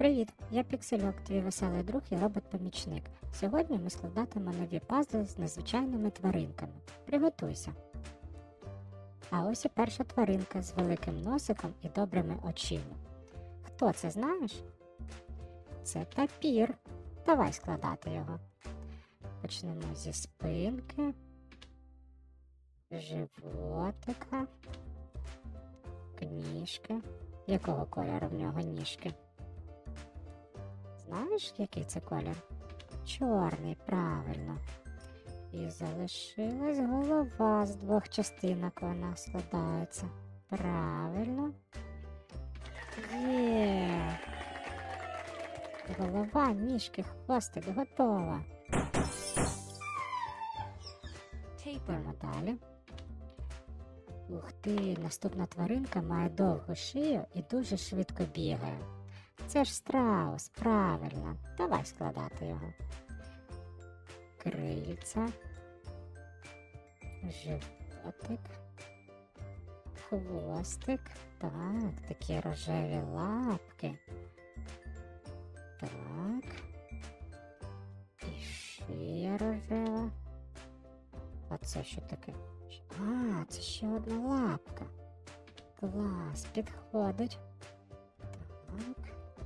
Привіт! Я Піксельок, твій веселий друг і робот-помічник. Сьогодні ми складатимемо нові пазли з незвичайними тваринками. Приготуйся! А ось і перша тваринка з великим носиком і добрими очима. Хто це знаєш? Це тапір. Давай складати його. Почнемо зі спинки, животика, ніжки. Якого кольору в нього ніжки? Знаєш, який це колір? Чорний, правильно. І залишилась голова з двох частинок вона складається. Правильно. Є. Голова, ніжки, хвостик готова. Йдемо далі. Ух ти, наступна тваринка має довгу шию і дуже швидко бігає. Це ж страус, правильно. Давай складати його. Крильця, животик, хвостик. Так, такі рожеві лапки. Так. І шия рожева. А це що таке? А, це ще одна лапка. Клас, підходить.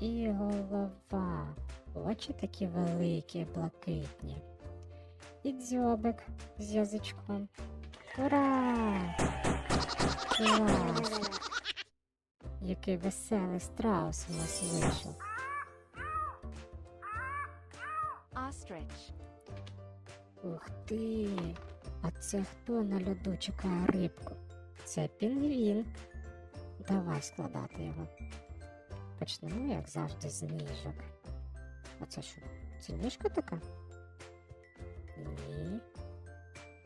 І голова. Очі такі великі, блакитні. І дзьобик з язичком. Ура! Клас! Який веселий страус у нас вийшов. Ostrich. Ух ти! А це хто на льоду чекає рибку? Це пінгвін. Давай складати його. Почнемо, як завжди, з ніжок. А це що? Це ніжка така? Ні.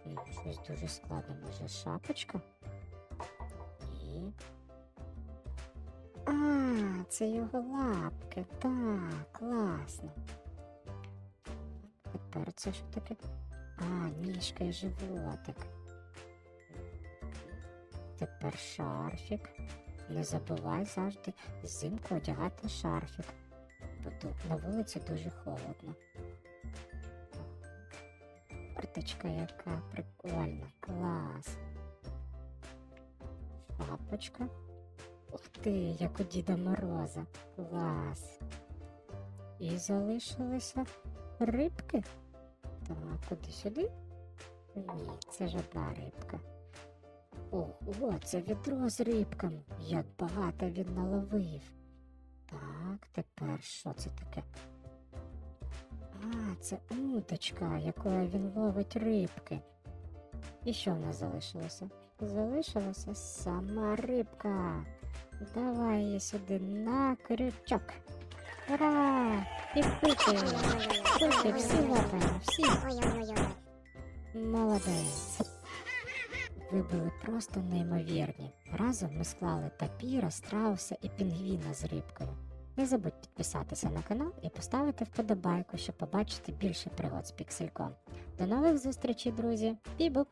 Ні, щось дуже складно. Може шапочка? Ні. А, це його лапки. Так, класно. Тепер це що таке? А, ніжка і животик. Тепер шарфік. Не забувай завжди взимку одягати шарфік, бо тут на вулиці дуже холодно. Карточка яка прикольна, клас. Шапочка. Ух ти, як у Діда Мороза. Клас. І залишилися рибки. Так, куди сюди? Ні, це ж одна рибка. Ого, це відро з рибками. Як багато він наловив. Так, тепер що це таке? А, це удочка, якою він ловить рибки. І що в нас залишилося? Залишилася сама рибка. Давай її сюди на крючок. Ура! І пити! Пити, всі лопаємо, всі. Молодець. Ви були просто неймовірні. Разом ми склали тапіра, страуса і пінгвіна з рибкою. Не забудь підписатися на канал і поставити вподобайку, щоб побачити більше пригод з піксельком. До нових зустрічей, друзі! Бібуп!